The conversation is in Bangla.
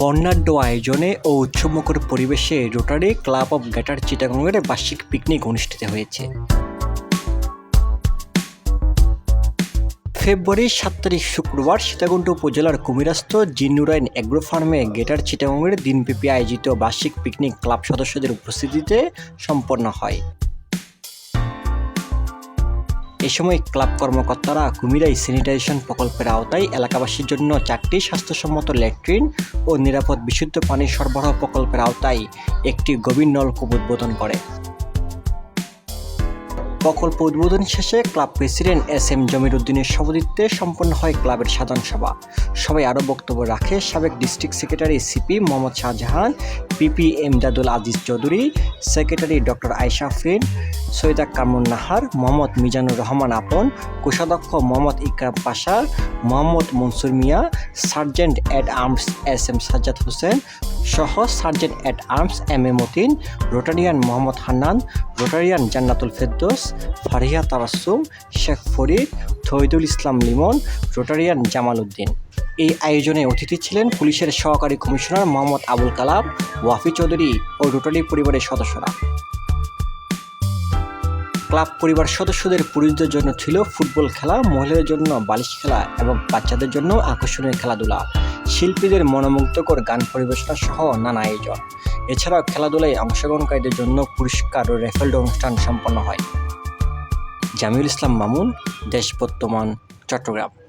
বর্ণাঢ্য আয়োজনে ও উৎসবমুখর পরিবেশে রোটারি, ক্লাব অব গ্রেটার চিটাগংয়ের বার্ষিক পিকনিক অনুষ্ঠিত হয়েছে। ফেব্রুয়ারির সাত তারিখ শুক্রবার সীতাকুণ্ড উপজেলার কুমিরাস্ত জিন্নুরাইন অ্যাগ্রো ফার্মে গেটার চিটাগংয়ের দিনব্যাপী আয়োজিত বার্ষিক পিকনিক ক্লাব সদস্যদের উপস্থিতিতে সম্পন্ন হয়। এ সময় ক্লাব কর্মকর্তারা কুমিরাই স্যানিটাইজেশন প্রকল্পের আওতায় এলাকাবাসীর জন্য চারটি স্বাস্থ্যসম্মত ল্যাট্রিন ও নিরাপদ বিশুদ্ধ পানি সরবরাহ প্রকল্পের আওতায় একটি গভীর নলকূপ উদ্বোধন করে। প্রকল্প উদ্বোধন শেষে ক্লাব প্রেসিডেন্ট এস এম জমির উদ্দিনের সভাপতিত্বে সম্পন্ন হয় ক্লাবের সাধারণ সভা। সবাই আরও বক্তব্য রাখে সাবেক district secretary CP Mohammad Shahjahan, PP Emdadul Aziz Chowdhury, secretary doctor Ayesha Frin Syeda Kamrun Nahar, Mohammad Mizanur Rahman Apon, কোষাধ্যক্ষ Mohammad Ikram Pasha Mohammad Monsur Mia, sergeant at arms S M Sajjad Hossain সহ sergeant at arms M A Matin, Rotarian Mohammad Hannan, Rotarian Jannatul Ferdous Fariha Tabassum Sheikh Farid থৈদুল Islam Limon, Rotarian Jamal Uddin. এই আয়োজনে অতিথি ছিলেন পুলিশের সহকারী কমিশনার মোহাম্মদ আবুল কালাম, ওয়াফি চৌধুরী ও রোটারি পরিবারের সদস্যরা। ক্লাব পরিবার সদস্যদের পুরুষদের জন্য ছিল ফুটবল খেলা, মহিলাদের জন্য বালিশ খেলা এবং বাচ্চাদের জন্য আকর্ষণীয় খেলাধুলা। শিল্পীদের মনোমুগ্ধকর গান পরিবেশনা সহ নানা আয়োজন। এছাড়াও খেলাধুলায় অংশগ্রহণকারীদের জন্য পুরস্কার ও রেফেলড অনুষ্ঠান সম্পন্ন হয়। জামিউল ইসলাম মামুন দেশ বর্তমান চট্টগ্রাম।